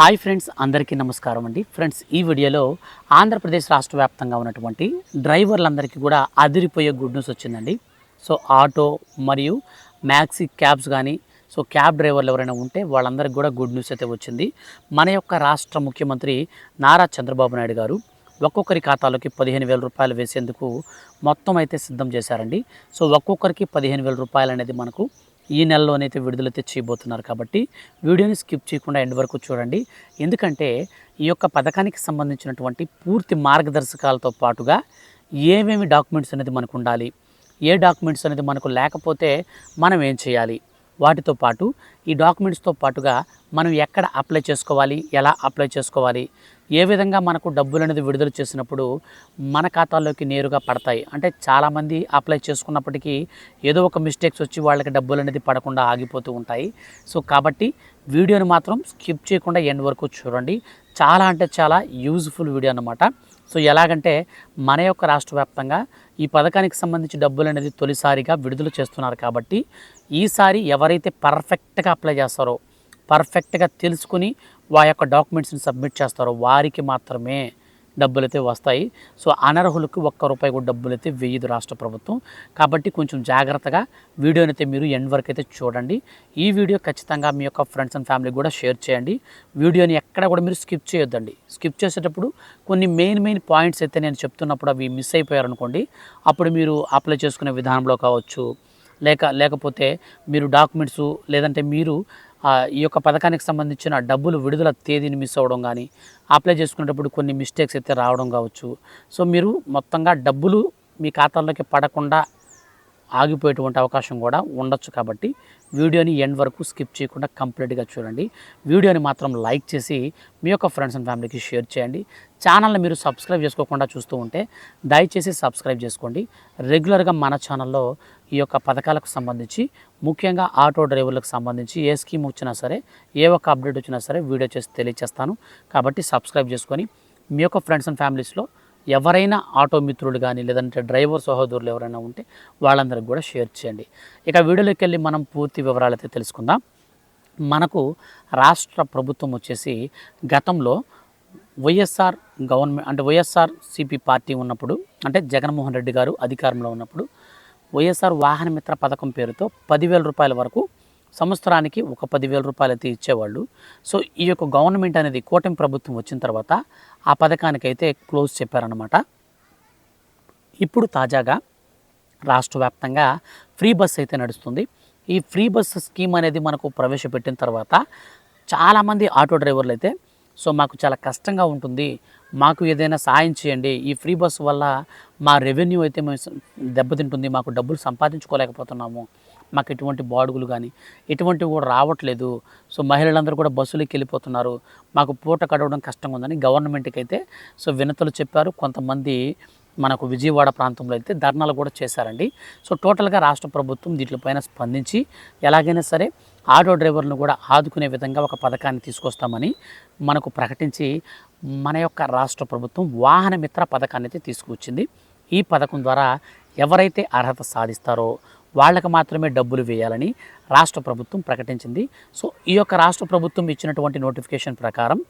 Hi friends అందరికీ నమస్కారం అండి. ఫ్రెండ్స్ ఈ వీడియోలో ఆంధ్రప్రదేశ్ రాష్ట్ర వ్యాప్తంగా ఉన్నటువంటి డ్రైవర్లందరికీ కూడా అదిరిపోయే గుడ్ న్యూస్ వచ్చిందండి. సో ఆటో మరియు మ్యాక్సీ క్యాబ్స్ కానీ సో క్యాబ్ డ్రైవర్లు ఎవరైనా ఉంటే వాళ్ళందరికీ కూడా గుడ్ న్యూస్ అయితే వచ్చింది. మన యొక్క రాష్ట్ర ముఖ్యమంత్రి నారా చంద్రబాబు నాయుడు గారు ఒక్కొక్కరి ఖాతాలోకి పదిహేను వేల రూపాయలు వేసేందుకు మొత్తం అయితే సిద్ధం చేశారండి. సో ఒక్కొక్కరికి పదిహేను వేల రూపాయలు అనేది మనకు ఈ నెలలోనైతే విడుదలైతే చేయబోతున్నారు కాబట్టి వీడియోని స్కిప్ చేయకుండా ఎండ్ వరకు చూడండి. ఎందుకంటే ఈ యొక్క పథకానికి సంబంధించినటువంటి పూర్తి మార్గదర్శకాలతో పాటుగా ఏమేమి డాక్యుమెంట్స్ అనేది మనకు ఉండాలి ఏ డాక్యుమెంట్స్ అనేది మనకు లేకపోతే మనం ఏం చేయాలి వాటితో పాటు ఈ డాక్యుమెంట్స్తో పాటుగా మనం ఎక్కడ అప్లై చేసుకోవాలి ఎలా అప్లై చేసుకోవాలి ఏ విధంగా మనకు డబ్బులు అనేది విడుదల చేసినప్పుడు మన ఖాతాల్లోకి నేరుగా పడతాయి? అంటే చాలామంది అప్లై చేసుకున్నప్పటికీ ఏదో ఒక మిస్టేక్స్ వచ్చి వాళ్ళకి డబ్బులు అనేది పడకుండా ఆగిపోతూ ఉంటాయి. సో కాబట్టి వీడియోని మాత్రం స్కిప్ చేయకుండా ఎండ్ వరకు చూడండి. చాలా అంటే చాలా యూజ్ఫుల్ వీడియో అనమాట సో ఎలాగంటే మన యొక్క రాష్ట్ర వ్యాప్తంగా ఈ పథకానికి సంబంధించి డబ్బులు అనేది తొలిసారిగా విడుదల చేస్తున్నారు కాబట్టి ఈసారి ఎవరైతే పర్ఫెక్ట్గా అప్లై చేస్తారో పర్ఫెక్ట్గా తెలుసుకుని వా యొక్క డాక్యుమెంట్స్ని సబ్మిట్ చేస్తారో వారికి మాత్రమే డబ్బులు అయితే వస్తాయి. సో అనర్హులకు ఒక్క రూపాయి కూడా డబ్బులు అయితే వేయదు రాష్ట్ర ప్రభుత్వం. కాబట్టి కొంచెం జాగ్రత్తగా వీడియోని అయితే మీరు ఎండ్ వరకు అయితే చూడండి. ఈ వీడియో ఖచ్చితంగా మీ యొక్క ఫ్రెండ్స్ అండ్ ఫ్యామిలీ కూడా షేర్ చేయండి. వీడియోని ఎక్కడ కూడా మీరు స్కిప్ చేయొద్దండి. స్కిప్ చేసేటప్పుడు కొన్ని మెయిన్ మెయిన్ పాయింట్స్ అయితే నేను చెప్తున్నప్పుడు అవి మిస్ అయిపోయారనుకోండి అప్పుడు మీరు అప్లై చేసుకునే విధానంలో కావచ్చు లేక లేకపోతే మీరు డాక్యుమెంట్స్ లేదంటే మీరు ఈ యొక్క పథకానికి సంబంధించిన డబ్బులు విడుదల తేదీని మిస్ అవ్వడం కానీ అప్లై చేసుకునేటప్పుడు కొన్ని మిస్టేక్స్ అయితే రావడం కావచ్చు. సో మీరు మొత్తంగా డబ్బులు మీ ఖాతాల్లోకి పడకుండా ఆగిపోయేటువంటి అవకాశం కూడా ఉండొచ్చు కాబట్టి వీడియోని ఎండ్ వరకు స్కిప్ చేయకుండా కంప్లీట్గా చూడండి. వీడియోని మాత్రం లైక్ చేసి మీ యొక్క ఫ్రెండ్స్ అండ్ ఫ్యామిలీకి షేర్ చేయండి. ఛానల్ని మీరు సబ్స్క్రైబ్ చేసుకోకుండా చూస్తూ ఉంటే దయచేసి సబ్స్క్రైబ్ చేసుకోండి. రెగ్యులర్గా మన ఛానల్లో ఈ యొక్క పథకాలకు సంబంధించి ముఖ్యంగా ఆటో డ్రైవర్లకు సంబంధించి ఏ స్కీమ్ వచ్చినా సరే ఏ ఒక్క అప్డేట్ వచ్చినా సరే వీడియో చేసి తెలియచేస్తాను. కాబట్టి సబ్స్క్రైబ్ చేసుకొని మీ యొక్క ఫ్రెండ్స్ అండ్ ఫ్యామిలీస్లో ఎవరైనా ఆటో మిత్రులు కానీ లేదంటే డ్రైవర్ సహోదరులు ఎవరైనా ఉంటే వాళ్ళందరికి కూడా షేర్ చేయండి. ఇక వీడియోలోకి వెళ్ళి మనం పూర్తి వివరాలు అయితే తెలుసుకుందాం. మనకు రాష్ట్ర ప్రభుత్వం వచ్చేసి గతంలో వైఎస్ఆర్ గవర్నమెంట్ అంటే వైఎస్ఆర్ సిపి పార్టీ ఉన్నప్పుడు అంటే జగన్మోహన్ రెడ్డి గారు అధికారంలో ఉన్నప్పుడు వైఎస్ఆర్ వాహన మిత్ర పథకం పేరుతో పదివేల రూపాయల వరకు సంవత్సరానికి ఒక పదివేల రూపాయలు అయితే ఇచ్చేవాళ్ళు. సో ఈ యొక్క గవర్నమెంట్ అనేది కూటమి ప్రభుత్వం వచ్చిన తర్వాత ఆ పథకానికి అయితే క్లోజ్ చెప్పారనమాట ఇప్పుడు తాజాగా రాష్ట్ర వ్యాప్తంగా ఫ్రీ బస్ అయితే నడుస్తుంది. ఈ ఫ్రీ బస్ స్కీమ్ అనేది మనకు ప్రవేశపెట్టిన తర్వాత చాలామంది ఆటో డ్రైవర్లు అయితే సో మాకు చాలా కష్టంగా ఉంటుంది. మాకు ఏదైనా సాయం చేయండి. ఈ ఫ్రీ బస్ వల్ల మా రెవెన్యూ అయితే మేము దెబ్బతింటుంది. మాకు డబ్బులు సంపాదించుకోలేకపోతున్నాము. మాకు ఎటువంటి బాడుగులు కానీ ఎటువంటివి కూడా రావట్లేదు. సో మహిళలందరూ కూడా బస్సులకి వెళ్ళిపోతున్నారు. మాకు పూట గడవడం కష్టంగా ఉందని గవర్నమెంట్కి అయితే సో వినతులు చెప్పారు. కొంతమంది మనకు విజయవాడ ప్రాంతంలో అయితే ధర్నాలు కూడా చేశారండి. సో టోటల్గా రాష్ట్ర ప్రభుత్వం దీంట్లపైన స్పందించి ఎలాగైనా సరే ఆటో డ్రైవర్లను కూడా ఆదుకునే విధంగా ఒక పథకాన్ని తీసుకొస్తామని మనకు ప్రకటించి మన యొక్క రాష్ట్ర ప్రభుత్వం వాహన మిత్ర పథకాన్ని అయితే తీసుకువచ్చింది. ఈ పథకం ద్వారా ఎవరైతే అర్హత సాధిస్తారో వాళ్ళకి మాత్రమే డబ్బులు వేయాలని రాష్ట్ర ప్రభుత్వం ప్రకటించింది. సో ఈ యొక్క రాష్ట్ర ప్రభుత్వం ఇచ్చినటువంటి నోటిఫికేషన్ ప్రకారం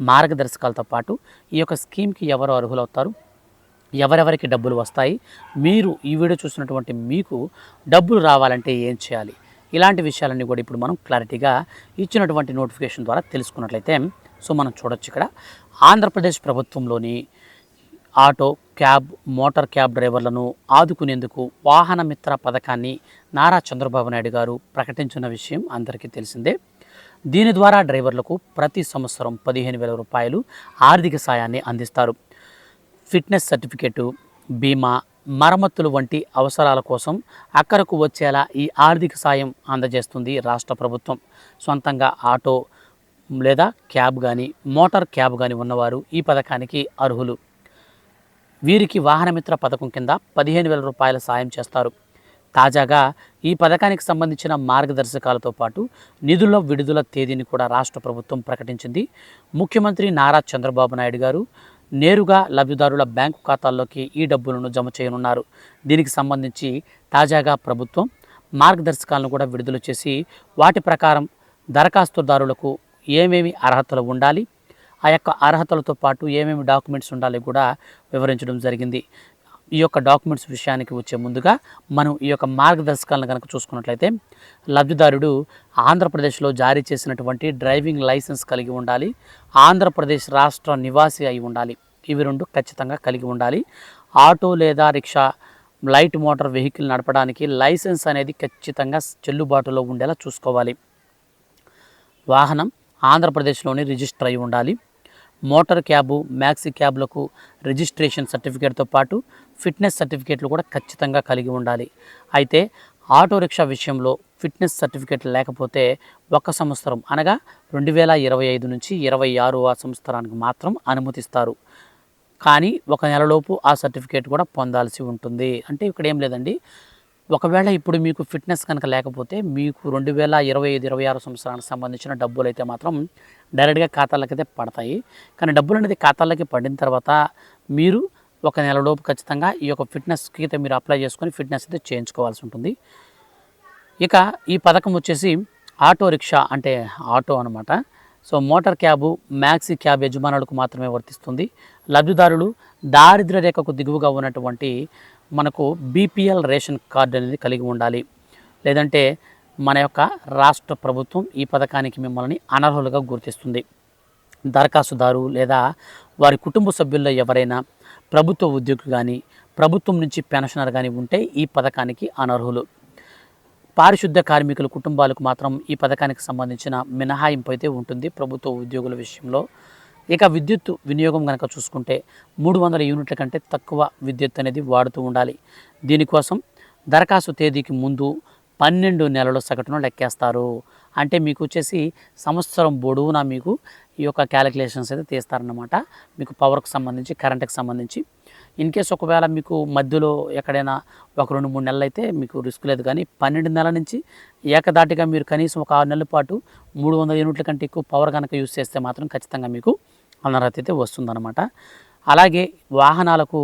మార్గదర్శకాలతో పాటు ఈ యొక్క స్కీమ్కి ఎవరు అర్హులవుతారు? ఎవరెవరికి డబ్బులు వస్తాయి? మీరు ఈ వీడియో చూసినటువంటి మీకు డబ్బులు రావాలంటే ఏం చేయాలి? ఇలాంటి విషయాలన్నీ కూడా ఇప్పుడు మనం క్లారిటీగా ఇచ్చినటువంటి నోటిఫికేషన్ ద్వారా తెలుసుకున్నట్లయితే సో మనం చూడొచ్చు ఇక్కడ. ఆంధ్రప్రదేశ్ ప్రభుత్వంలోని ఆటో క్యాబ్ మోటార్ క్యాబ్ డ్రైవర్లను ఆదుకునేందుకు వాహన మిత్ర పథకాన్ని నారా చంద్రబాబు నాయుడు గారు ప్రకటించిన విషయం అందరికీ తెలిసిందే. దీని ద్వారా డ్రైవర్లకు ప్రతి సంవత్సరం పదిహేను వేల రూపాయలు ఆర్థిక సాయాన్ని అందిస్తారు. ఫిట్నెస్ సర్టిఫికేటు బీమా మరమ్మతులు వంటి అవసరాల కోసం అక్కరకు వచ్చేలా ఈ ఆర్థిక సాయం అందజేస్తుంది రాష్ట్ర ప్రభుత్వం. సొంతంగా ఆటో లేదా క్యాబ్ కానీ మోటార్ క్యాబ్ కానీ ఉన్నవారు ఈ పథకానికి అర్హులు. వీరికి వాహనమిత్ర పథకం కింద పదిహేను వేల రూపాయల సాయం చేస్తారు. తాజాగా ఈ పథకానికి సంబంధించిన మార్గదర్శకాలతో పాటు నిధుల విడుదల తేదీని కూడా రాష్ట్ర ప్రభుత్వం ప్రకటించింది. ముఖ్యమంత్రి నారా చంద్రబాబు నాయుడు గారు నేరుగా లబ్ధిదారుల బ్యాంకు ఖాతాల్లోకి ఈ డబ్బులను జమ చేయనున్నారు. దీనికి సంబంధించి తాజాగా ప్రభుత్వం మార్గదర్శకాలను కూడా విడుదల చేసి వాటి ప్రకారం దరఖాస్తుదారులకు ఏమేమి అర్హతలు ఉండాలి ఆ యొక్క అర్హతలతో పాటు ఏమేమి డాక్యుమెంట్స్ ఉండాలి కూడా వివరించడం జరిగింది. ఈ యొక్క డాక్యుమెంట్స్ విషయానికి వచ్చే ముందుగా మనం ఈ యొక్క మార్గదర్శకాలను కనుక చూసుకున్నట్లయితే లబ్ధిదారుడు ఆంధ్రప్రదేశ్లో జారీ చేసినటువంటి డ్రైవింగ్ లైసెన్స్ కలిగి ఉండాలి ఆంధ్రప్రదేశ్ రాష్ట్ర నివాసి అయి ఉండాలి. ఇవి రెండు ఖచ్చితంగా కలిగి ఉండాలి. ఆటో లేదా రిక్షా లైట్ మోటార్ వెహికల్ నడపడానికి లైసెన్స్ అనేది ఖచ్చితంగా చెల్లుబాటులో ఉండేలా చూసుకోవాలి. వాహనం ఆంధ్రప్రదేశ్లోని రిజిస్టర్ అయి ఉండాలి. మోటార్ క్యాబు మ్యాక్సీ క్యాబ్లకు రిజిస్ట్రేషన్ సర్టిఫికేట్తో పాటు ఫిట్నెస్ సర్టిఫికేట్లు కూడా ఖచ్చితంగా కలిగి ఉండాలి. అయితే ఆటో రిక్షా విషయంలో ఫిట్నెస్ సర్టిఫికేట్ లేకపోతే ఒక సంవత్సరం అనగా రెండు వేల ఇరవై ఐదు నుంచి ఇరవై ఆరు ఆ సంవత్సరానికి మాత్రం అనుమతిస్తారు. కానీ ఒక నెలలోపు ఆ సర్టిఫికేట్ కూడా పొందాల్సి ఉంటుంది. అంటే ఇక్కడ ఏం లేదండి. ఒకవేళ ఇప్పుడు మీకు ఫిట్నెస్ కనుక లేకపోతే మీకు రెండు వేల ఇరవై ఐదు ఇరవై ఆరు సంవత్సరానికి సంబంధించిన డబ్బులు అయితే మాత్రం డైరెక్ట్గా ఖాతాలకైతే అయితే పడతాయి. కానీ డబ్బులు అనేది ఖాతాలకి పడిన తర్వాత మీరు ఒక నెలలోపు ఖచ్చితంగా ఈ యొక్క ఫిట్నెస్కి అయితే మీరు అప్లై చేసుకొని ఫిట్నెస్ అయితే చేయించుకోవాల్సి ఉంటుంది. ఇక ఈ పథకం వచ్చేసి ఆటో రిక్షా అంటే ఆటో అనమాట so motor cab maxi cab యజమానులకు మాత్రమే వర్తిస్తుంది. లబ్ధిదారులు దారిద్ర రేఖకు దిగువగా ఉన్నటువంటి మనకు బీపీఎల్ రేషన్ కార్డు అనేది కలిగి ఉండాలి. లేదంటే మన యొక్క రాష్ట్ర ప్రభుత్వం ఈ పథకానికి మిమ్మల్ని అనర్హులుగా గుర్తిస్తుంది. దరఖాస్తుదారు లేదా వారి కుటుంబ సభ్యుల్లో ఎవరైనా ప్రభుత్వ ఉద్యోగులు కానీ ప్రభుత్వం నుంచి పెన్షనర్ కానీ ఉంటే ఈ పథకానికి అనర్హులు. పారిశుద్ధ కార్మికుల కుటుంబాలకు మాత్రం ఈ పథకానికి సంబంధించిన మినహాయింపు అయితే ఉంటుంది. ప్రభుత్వ ఉద్యోగుల విషయంలో ఇక విద్యుత్ వినియోగం కనుక చూసుకుంటే మూడు వందల యూనిట్ల కంటే తక్కువ విద్యుత్ అనేది వాడుతూ ఉండాలి. దీనికోసం దరఖాస్తు తేదీకి ముందు పన్నెండు నెలల సగటును లెక్కేస్తారు. అంటే మీకు వచ్చేసి సంవత్సరం పొడవునా మీకు ఈ యొక్క క్యాలిక్యులేషన్స్ అయితే తీస్తారన్నమాట. మీకు పవర్కి సంబంధించి కరెంట్కి సంబంధించి ఇన్ కేస్ ఒకవేళ మీకు మధ్యలో ఎక్కడైనా ఒక రెండు మూడు నెలలు అయితే మీకు రిస్క్ లేదు. కానీ పన్నెండు నెలల నుంచి ఏకదాటిగా మీరు కనీసం ఒక ఆరు నెలల పాటు మూడు వందల యూనిట్ల కంటే ఎక్కువ పవర్ కనుక యూజ్ చేస్తే మాత్రం ఖచ్చితంగా మీకు అనర్హత అయితే వస్తుందన్నమాట. అలాగే వాహనాలకు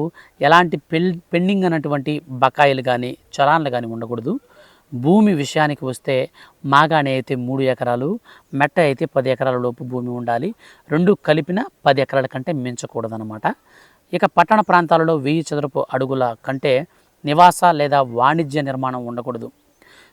ఎలాంటి పెల్ పెండింగ్ అన్నటువంటి బకాయిలు కానీ చలాన్లు కానీ ఉండకూడదు. భూమి విషయానికి వస్తే మాగాణి అయితే మూడు ఎకరాలు మెట్ట అయితే పది ఎకరాల లోపు భూమి ఉండాలి. రెండు కలిపిన పది ఎకరాల కంటే మించకూడదన్నమాట. ఇక పట్టణ ప్రాంతాలలో వెయ్యి చదరపు అడుగుల కంటే నివాస లేదా వాణిజ్య నిర్మాణం ఉండకూడదు.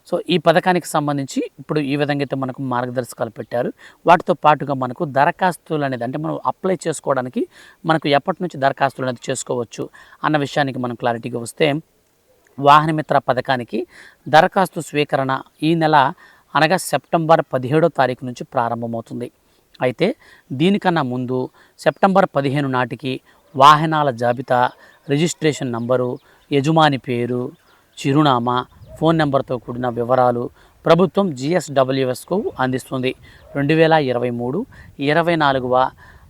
సో ఈ పథకానికి సంబంధించి ఇప్పుడు ఈ విధంగా అయితే మనకు మార్గదర్శకాలు పెట్టారు. వాటితో పాటుగా మనకు దరఖాస్తులు అనేది అంటే మనం అప్లై చేసుకోవడానికి మనకు ఎప్పటి నుంచి దరఖాస్తులు అనేది చేసుకోవచ్చు అన్న విషయానికి మనం క్లారిటీగా వస్తే వాహనమిత్ర పథకానికి దరఖాస్తు స్వీకరణ ఈ నెల అనగా సెప్టెంబర్ పదిహేడో తారీఖు నుంచి ప్రారంభమవుతుంది. అయితే దీనికన్నా ముందు సెప్టెంబర్ పదిహేను నాటికి వాహనాల జాబితా రిజిస్ట్రేషన్ నంబరు యజమాని పేరు చిరునామా ఫోన్ నెంబర్తో కూడిన వివరాలు ప్రభుత్వం జిఎస్డబ్ల్యూఎస్కు అందిస్తుంది. రెండు వేల ఇరవై మూడు ఇరవై నాలుగవ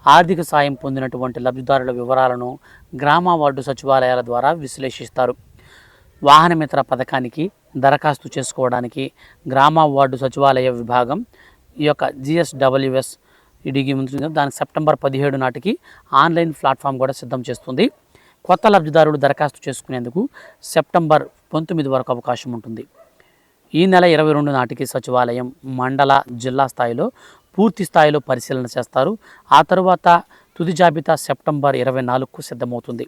ఆర్థిక సాయం పొందినటువంటి లబ్ధిదారుల వివరాలను గ్రామ వార్డు సచివాలయాల ద్వారా విశ్లేషిస్తారు. వాహనమిత్ర పథకానికి దరఖాస్తు చేసుకోవడానికి గ్రామ వార్డు సచివాలయ విభాగం ఈ యొక్క జిఎస్డబ్ల్యూఎస్ ఇడిగి ముందు దానికి సెప్టెంబర్ పదిహేడు నాటికి ఆన్లైన్ ప్లాట్ఫామ్ కూడా సిద్ధం చేస్తుంది. కొత్త లబ్ధిదారులు దరఖాస్తు చేసుకునేందుకు సెప్టెంబర్ పంతొమ్మిది వరకు అవకాశం ఉంటుంది. ఈ నెల ఇరవై రెండు నాటికి సచివాలయం మండల జిల్లా స్థాయిలో పూర్తి స్థాయిలో పరిశీలన చేస్తారు. ఆ తరువాత తుది జాబితా సెప్టెంబర్ ఇరవై నాలుగుకు సిద్ధమవుతుంది.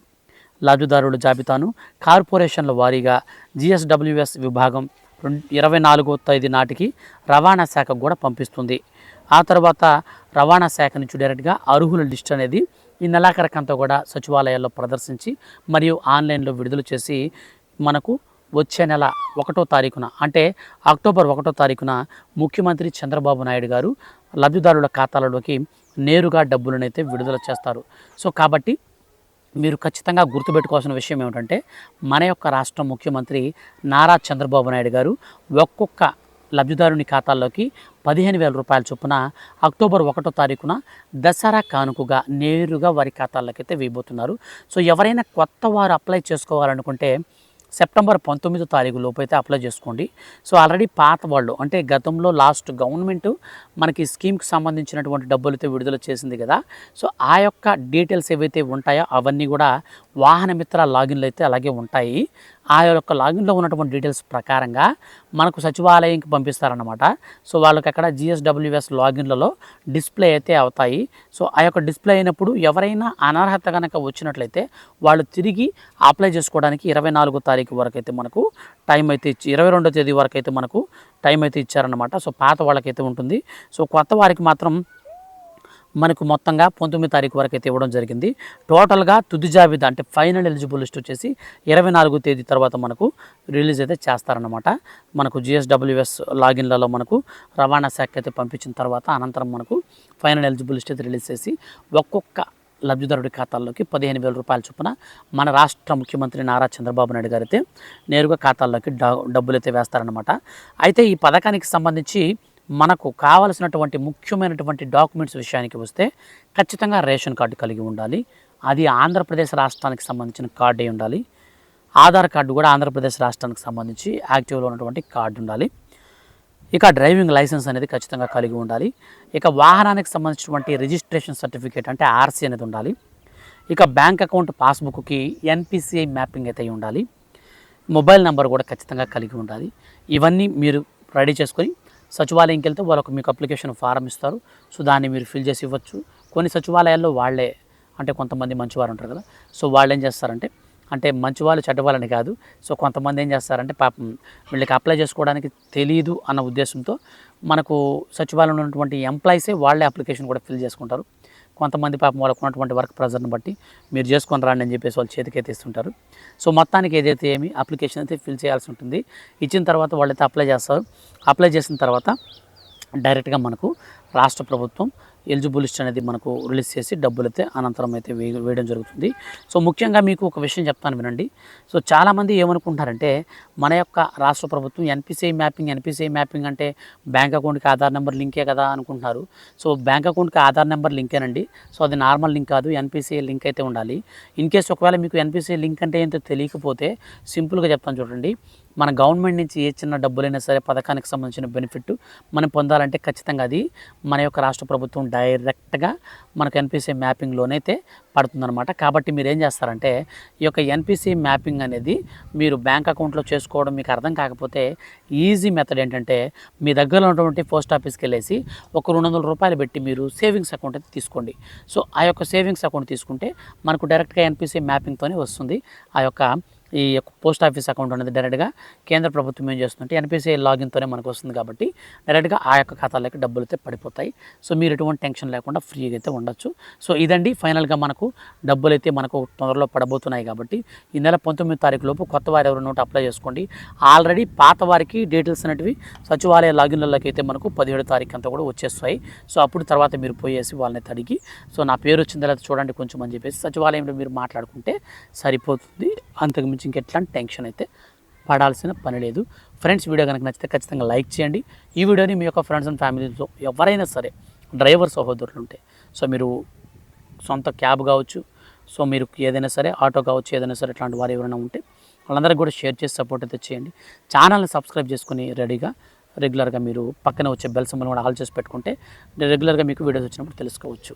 లబ్ధిదారుల జాబితాను కార్పొరేషన్ల వారీగా జిఎస్డబ్ల్యూఎస్ విభాగం రెండు ఇరవై నాలుగో తేదీ నాటికి రవాణా శాఖకు కూడా పంపిస్తుంది. ఆ తర్వాత రవాణా శాఖ నుంచి డైరెక్ట్గా అర్హుల లిస్ట్ అనేది ఈ నెలాఖరికంతా కూడా సచివాలయాల్లో ప్రదర్శించి మరియు ఆన్లైన్లో విడుదల చేసి మనకు వచ్చే నెల ఒకటో తారీఖున అంటే అక్టోబర్ ఒకటో తారీఖున ముఖ్యమంత్రి చంద్రబాబు నాయుడు గారు లబ్ధిదారుల ఖాతాలలోకి నేరుగా డబ్బులనైతే విడుదల చేస్తారు. సో కాబట్టి మీరు ఖచ్చితంగా గుర్తుపెట్టుకోవాల్సిన విషయం ఏమిటంటే మన యొక్క రాష్ట్ర ముఖ్యమంత్రి నారా చంద్రబాబు నాయుడు గారు ఒక్కొక్క లబ్ధిదారుని ఖాతాల్లోకి పదిహేను వేల రూపాయల చొప్పున అక్టోబర్ ఒకటో తారీఖున దసరా కానుకగా నేరుగా వారి ఖాతాల్లోకి అయితే వేయబోతున్నారు. సో ఎవరైనా కొత్త వారు అప్లై చేసుకోవాలనుకుంటే సెప్టెంబర్ పంతొమ్మిదో తారీఖు లోపు అయితే అప్లై చేసుకోండి. సో ఆల్రెడీ పాత వాళ్ళు అంటే గతంలో లాస్ట్ గవర్నమెంట్ మనకి స్కీమ్కి సంబంధించినటువంటి డబ్బులతో విడుదల చేసింది కదా. సో ఆ యొక్క డీటెయిల్స్ ఏవైతే ఉంటాయో అవన్నీ కూడా వాహన మిత్ర లాగిన్లు అయితే అలాగే ఉంటాయి. ఆ యొక్క లాగిన్లో ఉన్నటువంటి డీటెయిల్స్ ప్రకారంగా మనకు సచివాలయంకి పంపిస్తారనమాట సో వాళ్ళకి అక్కడ జిఎస్డబ్ల్యూఎస్ లాగిన్లలో డిస్ప్లే అయితే అవుతాయి. సో ఆ యొక్క డిస్ప్లే అయినప్పుడు ఎవరైనా అనర్హత కనుక వచ్చినట్లయితే వాళ్ళు తిరిగి అప్లై చేసుకోవడానికి ఇరవై నాలుగో తారీఖు వరకు అయితే మనకు టైం అయితే ఇచ్చి ఇరవై రెండో తేదీ వరకు అయితే మనకు టైం అయితే ఇచ్చారనమాట సో పాత వాళ్ళకైతే ఉంటుంది. సో కొత్త వారికి మాత్రం మనకు మొత్తంగా పంతొమ్మిది తారీఖు వరకు అయితే ఇవ్వడం జరిగింది. టోటల్గా తుది జాబితా అంటే ఫైనల్ ఎలిజిబుల్ లిస్ట్ వచ్చేసి ఇరవై నాలుగో తేదీ తర్వాత మనకు రిలీజ్ అయితే చేస్తారన్నమాట. మనకు జిఎస్డబ్ల్యూఎస్ లాగిన్లలో మనకు రవాణా శాఖ అయితే పంపించిన తర్వాత అనంతరం మనకు ఫైనల్ ఎలిజిబుల్ లిస్ట్ అయితే రిలీజ్ చేసి ఒక్కొక్క లబ్ధిదారుడి ఖాతాల్లోకి పదిహేను వేల రూపాయల చొప్పున మన రాష్ట్ర ముఖ్యమంత్రి నారా చంద్రబాబు నాయుడు గారు అయితే నేరుగా ఖాతాల్లోకి డబ్బులు అయితే వేస్తారనమాట అయితే ఈ పథకానికి సంబంధించి మనకు కావలసినటువంటి ముఖ్యమైనటువంటి డాక్యుమెంట్స్ విషయానికి వస్తే ఖచ్చితంగా రేషన్ కార్డు కలిగి ఉండాలి. అది ఆంధ్రప్రదేశ్ రాష్ట్రానికి సంబంధించిన కార్డు అయి ఉండాలి. ఆధార్ కార్డు కూడా ఆంధ్రప్రదేశ్ రాష్ట్రానికి సంబంధించి యాక్టివ్లో ఉన్నటువంటి కార్డు ఉండాలి. ఇక డ్రైవింగ్ లైసెన్స్ అనేది ఖచ్చితంగా కలిగి ఉండాలి. ఇక వాహనానికి సంబంధించినటువంటి రిజిస్ట్రేషన్ సర్టిఫికేట్ అంటే ఆర్సీ అనేది ఉండాలి. ఇక బ్యాంక్ అకౌంట్ పాస్బుక్కి ఎన్పిసిఐ మ్యాపింగ్ అయితే ఉండాలి. మొబైల్ నెంబర్ కూడా ఖచ్చితంగా కలిగి ఉండాలి. ఇవన్నీ మీరు రెడీ చేసుకొని సచివాలయంకి వెళ్తే వాళ్ళకు మీకు అప్లికేషన్ ఫారం ఇస్తారు. సో దాన్ని మీరు ఫిల్ చేసి ఇవ్వచ్చు. కొన్ని సచివాలయాల్లో వాళ్ళే అంటే కొంతమంది మంచివారు ఉంటారు కదా. సో వాళ్ళు ఏం చేస్తారంటే అంటే మంచివాళ్ళు చెడ్డవాళ్ళని కాదు. సో కొంతమంది ఏం చేస్తారంటే పాపం వీళ్ళకి అప్లై చేసుకోవడానికి తెలియదు అన్న ఉద్దేశంతో మనకు సచివాలయంలో ఉన్నటువంటి ఎంప్లాయీసే వాళ్ళే అప్లికేషన్ కూడా ఫిల్ చేసుకుంటారు. కొంతమంది పాపం వాళ్ళకు ఉన్నటువంటి వర్క్ ప్రెజర్ని బట్టి మీరు చేసుకొని రాండి అని చెప్పేసి వాళ్ళు చేతికి ఇస్తుంటారు. సో మొత్తానికి ఏదైతే ఏమి అప్లికేషన్ అయితే ఫిల్ చేయాల్సి ఉంటుంది. ఇచ్చిన తర్వాత వాళ్ళైతే అప్లై చేస్తారు. అప్లై చేసిన తర్వాత డైరెక్ట్గా మనకు రాష్ట్ర ప్రభుత్వం ఎలిజిబుల్ లిస్ట్ అనేది మనకు రిలీజ్ చేసి డబ్బులు అయితే అనంతరం అయితే వేయ వేయడం జరుగుతుంది. సో ముఖ్యంగా మీకు ఒక విషయం చెప్తాను వినండి. సో చాలామంది ఏమనుకుంటారంటే మన యొక్క రాష్ట్ర ప్రభుత్వం ఎన్పిసిఐ మ్యాపింగ్ ఎన్పిసిఐ మ్యాపింగ్ అంటే బ్యాంక్ అకౌంట్కి ఆధార్ నెంబర్ లింకే కదా అనుకుంటున్నారు. సో బ్యాంక్ అకౌంట్కి ఆధార్ నెంబర్ లింకేనండి. సో అది నార్మల్ లింక్ కాదు ఎన్పిసిఐ లింక్ అయితే ఉండాలి. ఇన్ కేస్ ఒకవేళ మీకు ఎన్పిసిఐ లింక్ అంటే ఏంటో తెలియకపోతే సింపుల్గా చెప్తాను చూడండి. మన గవర్నమెంట్ నుంచి ఏ చిన్న డబ్బులైనా సరే పథకానికి సంబంధించిన బెనిఫిట్ మనం పొందాలంటే ఖచ్చితంగా అది మన యొక్క రాష్ట్ర ప్రభుత్వం డైరెక్ట్గా మనకు ఎన్పిసి మ్యాపింగ్లోనైతే పడుతుందన్నమాట. కాబట్టి మీరు ఏం చేస్తారంటే ఈ యొక్క ఎన్పిసి మ్యాపింగ్ అనేది మీరు బ్యాంక్ అకౌంట్లో చేసుకోవడం మీకు అర్థం కాకపోతే ఈజీ మెథడ్ ఏంటంటే మీ దగ్గరలో ఉన్నటువంటి పోస్ట్ ఆఫీస్కి వెళ్ళేసి ఒక రెండు వందల రూపాయలు పెట్టి మీరు సేవింగ్స్ అకౌంట్ అయితే తీసుకోండి. సో ఆ యొక్క సేవింగ్స్ అకౌంట్ తీసుకుంటే మనకు డైరెక్ట్గా ఎన్పిసి మ్యాపింగ్తోనే వస్తుంది. ఆ యొక్క ఈ యొక్క పోస్ట్ ఆఫీస్ అకౌంట్ అనేది డైరెక్ట్గా కేంద్ర ప్రభుత్వం ఏం చేస్తుందంటే ఎన్పిసిఐ లాగిన్తోనే మనకు వస్తుంది కాబట్టి డైరెక్ట్గా ఆ యొక్క ఖాతాలోకి డబ్బులు అయితే పడిపోతాయి. సో మీరు ఎటువంటి టెన్షన్ లేకుండా ఫ్రీగా అయితే ఉండొచ్చు. సో ఇదండి ఫైనల్గా మనకు డబ్బులు అయితే మనకు తొందరలో పడబోతున్నాయి కాబట్టి ఈ నెల పంతొమ్మిది తారీఖు లోపు కొత్త వారు ఎవరు నోట్ అప్లై చేసుకోండి. ఆల్రెడీ పాత వారికి డీటెయిల్స్ అనేటివి సచివాలయ లాగిన్లలోకి అయితే మనకు పదిహేడు తారీఖు అంతా కూడా వచ్చేస్తాయి. సో అప్పుడు తర్వాత మీరు పోయేసి వాళ్ళని తడిగి సో నా పేరు వచ్చిన తర్వాత చూడండి కొంచెం అని చెప్పేసి సచివాలయంలో మీరు మాట్లాడుకుంటే సరిపోతుంది. అంతకు మించి ఇంకెట్లాంటి టెన్షన్ అయితే పడాల్సిన పని లేదు. ఫ్రెండ్స్ వీడియో కనుక నచ్చితే ఖచ్చితంగా లైక్ చేయండి. ఈ వీడియోని మీ యొక్క ఫ్రెండ్స్ అండ్ ఫ్యామిలీతో ఎవరైనా సరే డ్రైవర్ సహోదరులు ఉంటే సో మీరు సొంత క్యాబ్ కావచ్చు సో మీరు ఏదైనా సరే ఆటో కావచ్చు ఏదైనా సరే ఇట్లాంటి వారు ఎవరైనా ఉంటే వాళ్ళందరికీ కూడా షేర్ చేసి సపోర్ట్ అయితే చేయండి. ఛానల్ని సబ్స్క్రైబ్ చేసుకుని రెడీగా రెగ్యులర్గా మీరు పక్కన వచ్చే బెల్ సింబల్ కూడా ఆల్ చేసి పెట్టుకుంటే రెగ్యులర్గా మీకు వీడియోస్ వచ్చినప్పుడు తెలుసుకోవచ్చు.